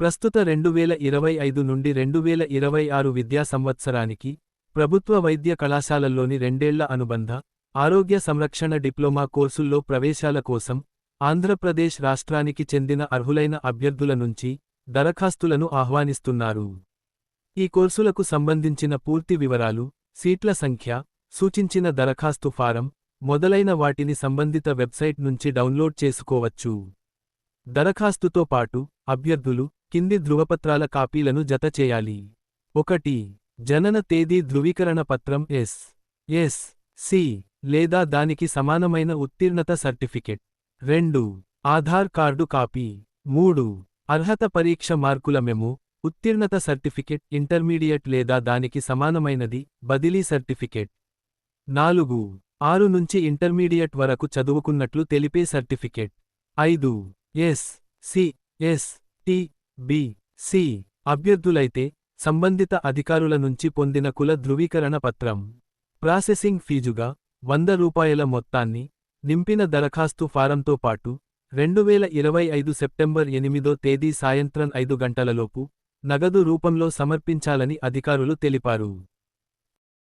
ప్రస్తుత రెండువేల ఇరవై ఐదు నుండి రెండువేల ఇరవై ఆరు విద్యా సంవత్సరానికి ప్రభుత్వ వైద్య కళాశాలల్లోని రెండేళ్ళ అనుబంధ ఆరోగ్య సంరక్షణ డిప్లొమా కోర్సుల్లో ప్రవేశాల కోసం ఆంధ్రప్రదేశ్ రాష్ట్రానికి చెందిన అర్హులైన అభ్యర్థుల నుంచి దరఖాస్తులను ఆహ్వానిస్తున్నారు. ఈ కోర్సులకు సంబంధించిన పూర్తి వివరాలు సీట్ల సంఖ్య సూచించిన దరఖాస్తు ఫారం మొదలైన వాటిని సంబంధిత వెబ్సైట్ నుంచి డౌన్లోడ్ చేసుకోవచ్చు. దరఖాస్తుతో పాటు అభ్యర్థులు కింది ధృవపత్రాల కాపీలను జత చేయాలి. ఒకటి జనన తేదీ ధృవీకరణ పత్రం ఎస్ ఎస్ సి లేదా దానికి సమానమైన ఉత్తీర్ణత సర్టిఫికెట్. రెండు ఆధార్ కార్డు కాపీ. మూడు అర్హత పరీక్ష మార్కుల మెము ఉత్తీర్ణత సర్టిఫికెట్ ఇంటర్మీడియట్ లేదా దానికి సమానమైనది బదిలీ సర్టిఫికెట్. నాలుగు ఆరు నుంచి ఇంటర్మీడియట్ వరకు చదువుకున్నట్లు తెలిపే సర్టిఫికెట్. ఐదు S C S T B C అభ్యర్థులైతే సంబంధిత అధికారుల నుంచి పొందిన కుల ధృవీకరణ పత్రం. ప్రాసెసింగ్ ఫీజుగా వంద రూపాయల మొత్తాన్ని నింపిన దరఖాస్తు ఫారంతో పాటు రెండువేల ఇరవై ఐదు సెప్టెంబర్ ఎనిమిదో తేదీ సాయంత్రం ఐదు గంటలలోపు నగదు రూపంలో సమర్పించాలని అధికారులు తెలిపారు.